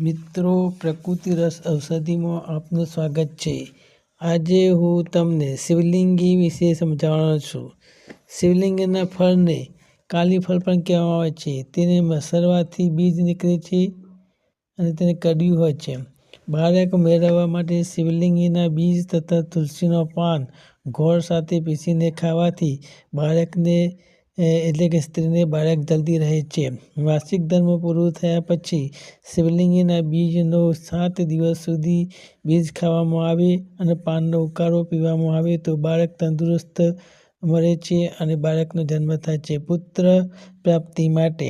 મિત્રો, પ્રકૃતિ રસ ઔષધિમાં આપનું સ્વાગત છે. આજે હું તમને શિવલિંગી વિશે સમજાવવાનો છું. શિવલિંગના ફળને કાલી ફળ પણ કહેવામાં આવે છે. તેને મસરવાથી બીજ નીકળે છે અને તેને કડ્યું હોય છે. બાળક મેળવવા માટે શિવલિંગીના બીજ તથા તુલસીનો પાન ગોળ સાથે પીસીને ખાવાથી બાળકને એટલે કે સ્ત્રીને બાળક જલ્દી રહે છે. માસિક ધર્મ પૂરું થયા પછી શિવલિંગીના બીજનો સાત દિવસ સુધી બીજ ખાવામાં આવે અને પાનનો ઉકાળો પીવામાં આવે તો બાળક તંદુરસ્ત મળે છે અને બાળકનો જન્મ થાય છે પુત્ર પ્રાપ્તિ માટે.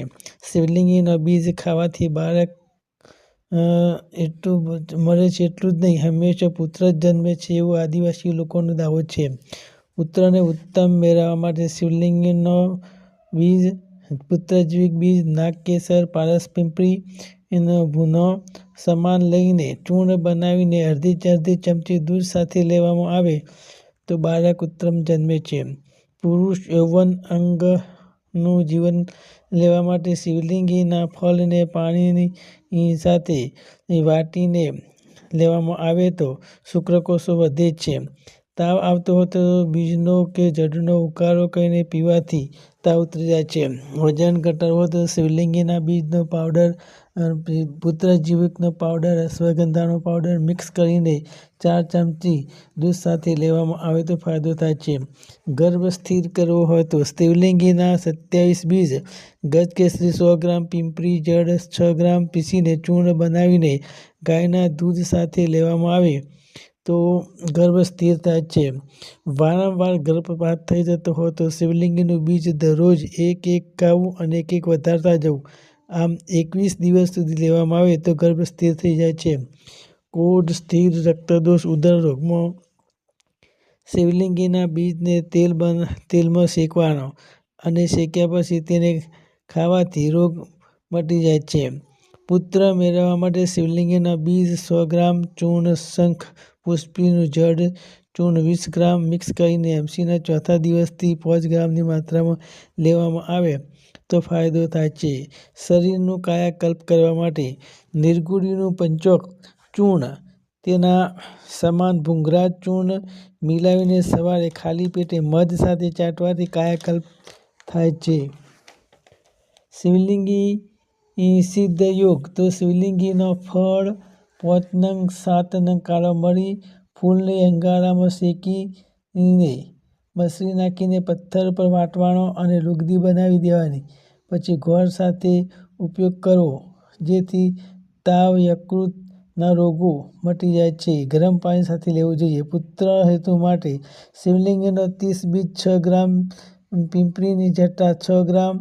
શિવલિંગીનો બીજ ખાવાથી બાળક એટલું મળે છે એટલું જ નહીં, હંમેશા પુત્ર જ જન્મે છે એવો આદિવાસી લોકોનો દાવો છે. પુત્રને ઉત્તમ મેળવવા માટે શિવલિંગનો બીજ, પુત્રજીવિક બીજ, નાગકેસર પારસપીંપળી એનો ભૂનો સમાન લઈને ચૂર્ણ બનાવીને અડધી અડધી ચમચી દૂધ સાથે લેવામાં આવે તો બાળક ઉત્તમ જન્મે છે. પુરુષ યૌવન અંગનું જીવન લેવા માટે શિવલિંગીના ફળને પાણીની સાથે વાટીને લેવામાં આવે તો શુક્રકોષો વધે છે. તાવ આવતો હોય તો બીજનો કે જડનો ઉકાળો કરીને પીવાથી તાવ ઉતરી જાય છે. વજન ઘટાડવું હોય તો શિવલિંગીના બીજનો પાવડર પુત્રજીવિકનો પાવડર અશ્વગંધાનો પાવડર મિક્સ કરીને ચાર ચમચી દૂધ સાથે લેવામાં આવે તો ફાયદો થાય છે. ગર્ભ સ્થિર કરવો હોય તો શિવલિંગીના સત્યાવીસ બીજ ગજકેસરી સો ગ્રામ, પિંપરી જડ છ ગ્રામ, પીસીને ચૂર્ણ બનાવીને ગાયના દૂધ સાથે લેવામાં આવે. તો ગર્ભ સ્થિર થાય છે. વારંવાર ગર્ભપાત થઈ જતો હોય તો શિવલિંગીનું બીજ દરરોજ એક એક ખાવું અને એક એક વધારતા જવું. આમ એકવીસ દિવસ સુધી લેવામાં આવે તો ગર્ભ સ્થિર થઈ જાય છે. કોઢ, સ્થિર રક્તદોષ ઉદર રોગમાં શિવલિંગીના બીજને તેલ બન, તેલમાં શેકવાનો અને શેક્યા પછી તેને ખાવાથી રોગ મટી જાય છે. પુત્ર મેળવવા માટે શિવલિંગીના બીજ સો ગ્રામ ચૂર્ણ શંખ પુષ્પીનું જડ ચૂર્ણ વીસ ગ્રામ મિક્સ કરીને એમસીના ચોથા દિવસથી પાંચ ગ્રામની માત્રામાં લેવામાં આવે તો ફાયદો થાય છે. શરીરનું કાયાકલ્પ કરવા માટે નિર્ગુડીનું પંચોક ચૂર્ણ તેના સમાન ભૂંગરા ચૂર્ણ મિલાવીને સવારે ખાલી પેટે મધ સાથે ચાટવાથી કાયાકલ્પ થાય છે. શિવલિંગી સિદ્ધ યોગ તો શિવલિંગીનો ફળ પાંચ નંગ સાત નંગ કાળો મરી ફૂલને અંગારામાં શેકીને મસરી નાખીને પથ્થર પર વાટવાનો અને લુગદી બનાવી દેવાની. પછી ગોળ સાથે ઉપયોગ કરવો, જેથી તાવ યકૃતના રોગો મટી જાય છે. ગરમ પાણી સાથે લેવું જોઈએ. પુત્ર હેતુ માટે શિવલિંગનો ત્રીસ બીજ છ ગ્રામ પીંપળીની જટા છ ગ્રામ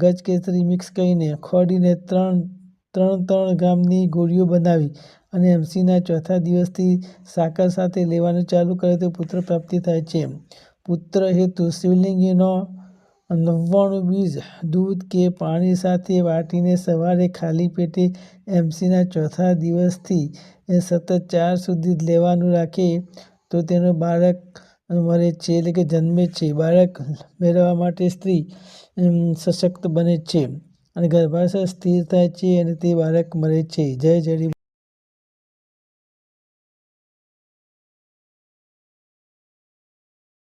ગજકેસરી મિક્સ કરીને ખોડીને ત્રણ ત્રણ ત્રણ ગ્રામની ગોળીઓ બનાવી અને એમસીના ચોથા દિવસથી સાકર સાથે લેવાનું ચાલુ કરે તો પુત્ર પ્રાપ્તિ થાય છે. પુત્ર હેતુ શિવલિંગીનો નવ્વાણું બીજ દૂધ કે પાણી સાથે વાટીને સવારે ખાલી પેટે એમસીના ચોથા દિવસથી સતત ચાર સુધી લેવાનું રાખે તો તેનો બાળક મરે છે એટલે કે જન્મે છે. બાળક મેળવવા માટે સ્ત્રી સશક્ત બને છે. અને ગર્ભાશય સ્થિર થાય છે અને તે બાળક મળે છે. જય જડી